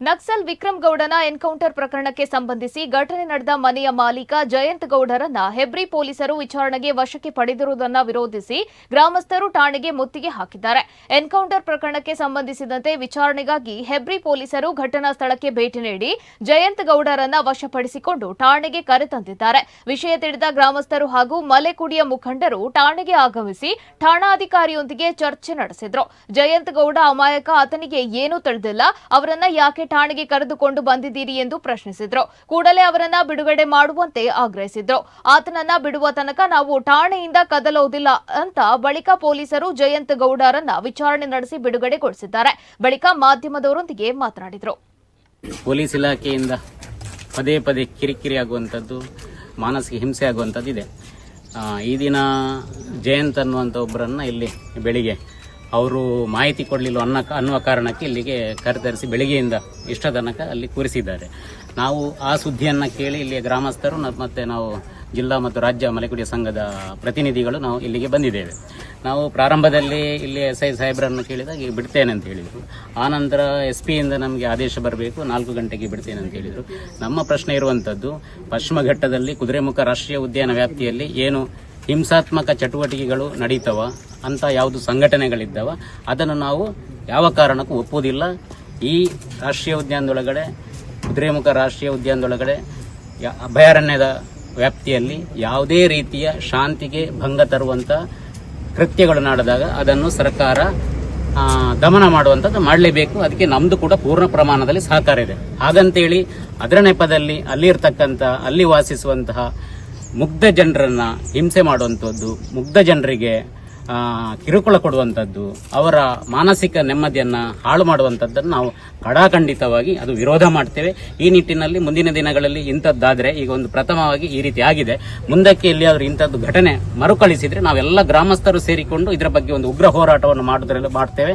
Naxal Vikram ಗೌಡನ encounter ಪ್ರಕರಣಕ್ಕೆ ಸಂಬಂಧಿಸಿ ಘಟನೆ ನಡೆದ ಮನೆಯ ಮಾಲೀಕ ಜಯಂತ್ ಗೌಡರನ್ನ ಹೆಬ್ರಿ ಪೊಲೀಸರು ವಿಚಾರಣೆಗೆ ವಶಕ್ಕೆ ಪಡೆದಿರುವುದನ್ನು ವಿರೋಧಿಸಿ ಗ್ರಾಮಸ್ಥರು ಠಾಣೆಗೆ ಮುತ್ತಿಗೆ ಹಾಕಿದ್ದಾರೆ. ಎನ್ಕೌಂಟರ್ ಪ್ರಕರಣಕ್ಕೆ ಸಂಬಂಧಿಸಿದಂತೆ ವಿಚಾರಣೆಗಾಗಿ ಹೆಬ್ರಿ ಪೊಲೀಸರು ಘಟನಾ ಸ್ಥಳಕ್ಕೆ ಭೇಟಿ ನೀಡಿ ಜಯಂತ್ ಗೌಡರನ್ನ ವಶಪಡಿಸಿಕೊಂಡು ಠಾಣೆಗೆ ಕರೆತಂದಿದ್ದಾರೆ ವಿಷಯ ತಿಳಿದ ಗ್ರಾಮಸ್ಥರು ಹಾಗೂ ಮಲೆಕುಡಿಯ ಮುಖಂಡರು ಠಾಣೆಗೆ ಆಗಮಿಸಿ ಠಾಣಾಧಿಕಾರಿಯೊಂದಿಗೆ ಚರ್ಚೆ ನಡೆಸಿದ್ರು. ಜಯಂತ್ ಗೌಡ ಅಮಾಯಕ, ಆತನಿಗೆ ಏನೂ ತಿಳಿದಿಲ್ಲ, ಅವರನ್ನ ಯಾಕೆ ಠಾಣೆಗೆ ಕರೆದುಕೊಂಡು ಬಂದಿದ್ದೀರಿ ಎಂದು ಪ್ರಶ್ನಿಸಿದ್ರು. ಕೂಡಲೇ ಅವರನ್ನ ಬಿಡುಗಡೆ ಮಾಡುವಂತೆ ಆಗ್ರಹಿಸಿದ್ರು. ಆತನನ್ನ ಬಿಡುವ ತನಕ ನಾವು ಠಾಣೆಯಿಂದ ಕದಲೋದಿಲ್ಲ ಅಂತ ಬಳಿಕ ಪೊಲೀಸರು ಜಯಂತ್ ಗೌಡರನ್ನ ವಿಚಾರಣೆ ನಡೆಸಿ ಬಿಡುಗಡೆಗೊಳಿಸಿದ್ದಾರೆ. ಬಳಿಕ ಮಾಧ್ಯಮದವರೊಂದಿಗೆ ಮಾತನಾಡಿದರು. ಪೊಲೀಸ್ ಇಲಾಖೆಯಿಂದ ಪದೇ ಪದೇ ಕಿರಿಕಿರಿ ಆಗುವಂಥದ್ದು, ಮಾನಸಿಕ ಹಿಂಸೆ ಆಗುವಂಥದ್ದು ಇದೆ. ಈ ದಿನ ಜಯಂತ್ ಅನ್ನುವಂಥ ಒಬ್ಬರನ್ನು ಇಲ್ಲಿ ಬೆಳಿಗ್ಗೆ ಅವರು ಮಾಹಿತಿ ಕೊಡಲಿಲ್ಲ ಅನ್ನೋ ಅನ್ನುವ ಕಾರಣಕ್ಕೆ ಇಲ್ಲಿಗೆ ಕರೆತರಿಸಿ ಬೆಳಿಗ್ಗೆಯಿಂದ ಇಷ್ಟ ತನಕ ಅಲ್ಲಿ ಕೂರಿಸಿದ್ದಾರೆ. ನಾವು ಆ ಸುದ್ದಿಯನ್ನು ಕೇಳಿ ಇಲ್ಲಿಯ ಗ್ರಾಮಸ್ಥರು ಮತ್ತು ನಾವು ಜಿಲ್ಲಾ ಮತ್ತು ರಾಜ್ಯ ಮಲೆಕುಡಿಯ ಸಂಘದ ಪ್ರತಿನಿಧಿಗಳು ನಾವು ಇಲ್ಲಿಗೆ ಬಂದಿದ್ದೇವೆ. ನಾವು ಪ್ರಾರಂಭದಲ್ಲಿ ಇಲ್ಲಿ ಎಸ್ ಐ ಸಾಹೇಬ್ರನ್ನು ಕೇಳಿದಾಗ ಬಿಡ್ತೇನೆ ಅಂತ ಹೇಳಿದರು. ಆನಂತರ ಎಸ್ ಪಿಯಿಂದ ನಮಗೆ ಆದೇಶ ಬರಬೇಕು, ನಾಲ್ಕು ಗಂಟೆಗೆ ಬಿಡ್ತೇನೆ ಅಂತ ಹೇಳಿದರು. ನಮ್ಮ ಪ್ರಶ್ನೆ ಇರುವಂಥದ್ದು ಪಶ್ಚಿಮ ಘಟ್ಟದಲ್ಲಿ ಕುದುರೆಮುಖ ರಾಷ್ಟ್ರೀಯ ಉದ್ಯಾನ ವ್ಯಾಪ್ತಿಯಲ್ಲಿ ಏನು ಹಿಂಸಾತ್ಮಕ ಚಟುವಟಿಕೆಗಳು ನಡೀತವ? ಅಂತ ಯಾವುದು ಸಂಘಟನೆಗಳಿದ್ದಾವ, ಅದನ್ನು ನಾವು ಯಾವ ಕಾರಣಕ್ಕೂ ಒಪ್ಪುವುದಿಲ್ಲ. ಈ ರಾಷ್ಟ್ರೀಯ ಉದ್ಯಾನದೊಳಗಡೆ, ಕುದುರೆಮುಖ ರಾಷ್ಟ್ರೀಯ ಉದ್ಯಾನದೊಳಗಡೆ ಅಭಯಾರಣ್ಯದ ವ್ಯಾಪ್ತಿಯಲ್ಲಿ ಯಾವುದೇ ರೀತಿಯ ಶಾಂತಿಗೆ ಭಂಗ ತರುವಂಥ ಕೃತ್ಯಗಳು ನಡೆದಾಗ ಅದನ್ನು ಸರ್ಕಾರ ದಮನ ಮಾಡುವಂಥದ್ದು ಮಾಡಲೇಬೇಕು. ಅದಕ್ಕೆ ನಮ್ಮದು ಕೂಡ ಪೂರ್ಣ ಪ್ರಮಾಣದಲ್ಲಿ ಸಹಕಾರ ಇದೆ. ಹಾಗಂತೇಳಿ ಅದರ ನೆಪದಲ್ಲಿ ಅಲ್ಲಿ ಇರ್ತಕ್ಕಂಥ ಅಲ್ಲಿ ವಾಸಿಸುವಂತಹ ಮುಗ್ಧ ಜನರನ್ನು ಹಿಂಸೆ ಮಾಡುವಂಥದ್ದು ಮುಗ್ಧ ಜನರಿಗೆ ಕಿರುಕುಳ ಕೊಡುವಂಥದ್ದು, ಅವರ ಮಾನಸಿಕ ನೆಮ್ಮದಿಯನ್ನು ಹಾಳು ಮಾಡುವಂಥದ್ದನ್ನು ನಾವು ಕಡಾಖಂಡಿತವಾಗಿ ಅದು ವಿರೋಧ ಮಾಡ್ತೇವೆ. ಈ ನಿಟ್ಟಿನಲ್ಲಿ ಮುಂದಿನ ದಿನಗಳಲ್ಲಿ ಇಂಥದ್ದಾದರೆ ಈಗ ಒಂದು ಪ್ರಥಮವಾಗಿ ಈ ರೀತಿ ಆಗಿದೆ. ಮುಂದಕ್ಕೆ ಎಲ್ಲಿಯಾದರೂ ಇಂಥದ್ದು ಘಟನೆ ಮರುಕಳಿಸಿದರೆ ನಾವೆಲ್ಲ ಗ್ರಾಮಸ್ಥರು ಸೇರಿಕೊಂಡು ಇದರ ಬಗ್ಗೆ ಒಂದು ಉಗ್ರ ಹೋರಾಟವನ್ನು ಮಾಡುವುದರಲ್ಲಿ ಮಾಡ್ತೇವೆ.